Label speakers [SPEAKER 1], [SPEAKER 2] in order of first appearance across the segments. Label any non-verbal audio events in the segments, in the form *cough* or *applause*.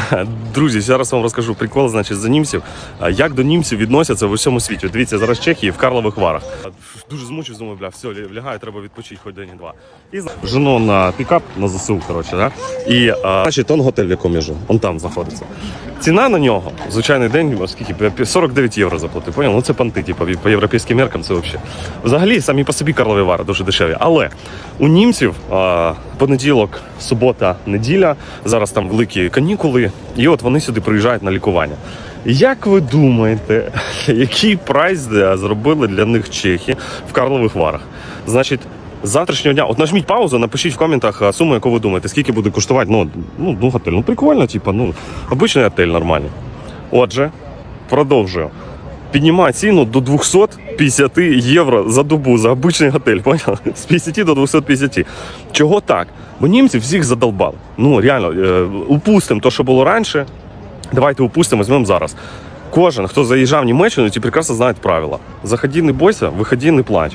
[SPEAKER 1] *laughs* Друзі, зараз вам розкажу прикол, значить, за німців. Як до німців відносяться в усьому світі? Дивіться, зараз Чехії в Карлових Варах. Дуже змучив, думаю, бля, все, лягаю, треба відпочити хоч день два. І жену на пікап на ЗСУ, коротше, да? І а, значить, он готель, в якому я живу, он там знаходиться. Ціна на нього, звичайний день, скільки, П'я- п'я- 49 євро заплатив, поняв? Ну це понти, типу, по європейським меркам це взагалі. Взагалі, самі по собі Карлові Вари дуже дешеві. Але у німців а, понеділок, субота, неділя, зараз там великі канікули, і от вони сюди приїжджають на лікування. Як ви думаєте, *laughs* який прайс зробили для них чехи в Карлових Варах? Значить, з завтрашнього дня, от нажміть паузу, напишіть в коментах е, суму, яку ви думаєте, скільки буде коштувати. Ну, ну, ну готель. Ну прикольно, типу, ну, обичний готель нормальний. Отже, продовжую. Піднімає ціну до 250 євро за добу за обичний готель, поняв? *laughs* З 50 до 250. Чого так? Бо німці всіх задолбали. Ну, реально, е, упустимо те, що було раніше. Давайте упустимо, візьмемо зараз. Кожен, хто заїжджав в Німеччину, ті прекрасно знають правила. Заходи, не бойся, виходи, не плач.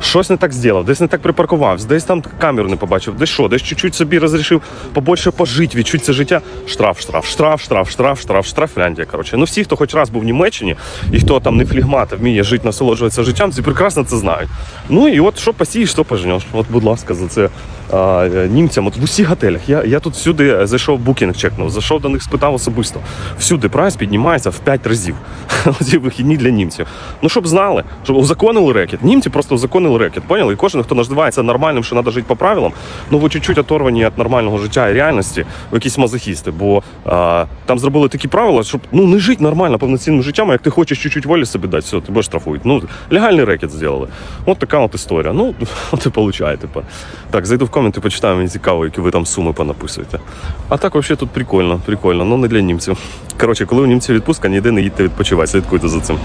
[SPEAKER 1] Щось не так зробив, десь не так припаркувався, десь там камеру не побачив, десь що, десь чуть-чуть собі розрішив побольше пожити, відчути це життя. Штраф, штраф, штраф, штраф, штраф, штраф, штраф, Фінляндія. Коротше. Ну всі, хто хоч раз був в Німеччині, і хто там не флігмат, вміє жити, насолоджуватися життям, всі прекрасно це знають. Ну і от що посієш, що пожнеш. От, будь ласка, за це німцям. От в усіх готелях. Я, я тут всюди зайшов букінг, чекнув, зайшов до них, спитав особисто. Всюди прайс піднімається в 5 разів. *laughs* Ці вихідні для німців. Ну щоб знали, щоб узаконили рекет. Німці просто узаконили рекет. Поняли? І кожен, хто називається нормальним, що треба жити по правилам, ну ви чуть-чуть оторвані від нормального життя і реальності, ви якісь мазохісти. Бо а, там зробили такі правила, щоб ну не жити нормально, повноцінним життям, а як ти хочеш чуть-чуть волі собі дати, все, тебе штрафують. Ну, легальний рекет зробили. От така от історія. Ну, *laughs* от і получає, типу. Так, зайду в коменти, почитаю, мені цікаво, які ви там суми понаписуєте. А так, взагалі, тут прикольно, прикольно, ну не для німців. Коротше, коли у німців відпустка, ніде не їдьте відпочивати, слідкуйте за цим.